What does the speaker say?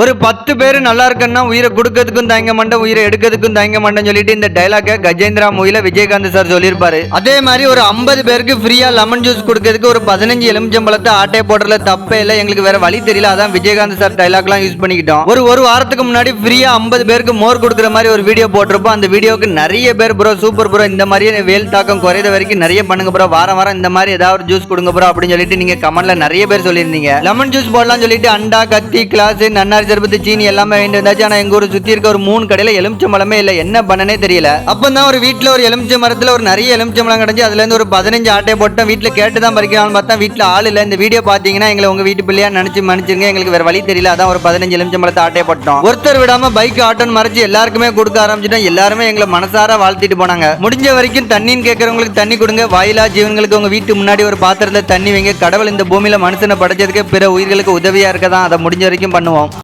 ஒரு பத்து பேர் நல்லா இருக்குன்னா உயிரை கொடுக்கறதுக்கும் தயங்க மாட்டேன் உயிரை எடுக்கிறதுக்கும் தயங்க மாட்டேன்னு சொல்லிட்டு இந்த டைலாக கஜேந்திரா மூவில விஜயகாந்த் சார் சொல்லியிருப்பாரு. அதே மாதிரி ஒரு ஐம்பது பேருக்கு ஃப்ரீயா லெமன் ஜூஸ் கொடுக்கறதுக்கு ஒரு பதினஞ்சு எலுமிச்சம்பழத்தை ஆட்டை போடுறதுல தப்பே இல்லை. எங்களுக்கு வேற வழி தெரியல. அதான் விஜயகாந்த் சார் டைலாக்லாம் யூஸ் பண்ணிக்கிட்டோம். ஒரு ஒரு வாரத்துக்கு முன்னாடி ஃப்ரீயா ஐம்பது பேருக்கு மோர் கொடுக்குற மாதிரி ஒரு வீடியோ போட்டிருப்போம். அந்த வீடியோக்கு நிறைய பேர் ப்ரோ சூப்பர் ப்ரோ இந்த மாதிரி வேல் தாக்கம் குறையிற வரைக்கும் நிறைய பண்ணுங்க ப்ரோ வாரம் வாரம் இந்த மாதிரி ஏதாவது ஒரு ஜூஸ் கொடுங்க ப்ரோ அப்படின்னு சொல்லிட்டு நீங்க கமெண்ட்ல நிறைய பேர் சொல்லியிருந்தீங்க. லெமன் ஜூஸ் போடலாம் சொல்லிட்டு அண்டா கத்தி கிளாஸ் நன்னாரி சர்பத்து சீனி எல்லாமே வேண்டி வந்தாச்சு. ஆனால் எங்கள் ஊர் சுற்றி இருக்க ஒரு மூணு கடையில் எலுமிச்சம்பழமே இல்லை. என்ன பண்ணனே தெரியல. அப்போ தான் ஒரு வீட்டில் ஒரு எலுமிச்சை மரத்தில் ஒரு நிறைய எலுமிச்சம்பழம் மரம் அதுலேருந்து ஒரு பதினஞ்சு ஆட்டை போட்டோம் வீட்டில் கேட்டு தான் பறிக்கலாம்னு பார்த்தா வீட்டில் ஆள் இல்லை. இந்த வீடியோ பார்த்தீங்கன்னா எங்களை உங்கள் வீட்டு பிள்ளையா நினச்சி மன்னிச்சிருங்க. எங்களுக்கு வேறு வழி தெரியல. அதான் ஒரு பதினஞ்சு எலுமிச்சை மரத்தை ஆட்டை போட்டோம். ஒருத்தர் விடாமல் பைக் ஆட்டோன்னு மறைச்சி எல்லாருக்குமே கொடுக்க ஆரம்பிச்சிட்டோம். எல்லாருமே எங்களை மனசார வாழ்த்திட்டு போனாங்க. முடிஞ்ச வரைக்கும் தண்ணின்னு கேட்குறவங்களுக்கு தண்ணி கொடுங்க. வாயிலா ஜீவன்களுக்கு உங்கள் வீட்டு முன்னாடி ஒரு பாத்திரத்தில் தண்ணி வைங்க. கடவுள் இந்த பூமியில் மனுஷனை படைச்சதுக்கு பிற உயிர்களுக்கு உதவியா இருக்கதான். அதை முடிஞ்ச வரைக்கும் பண்ணுவோம்.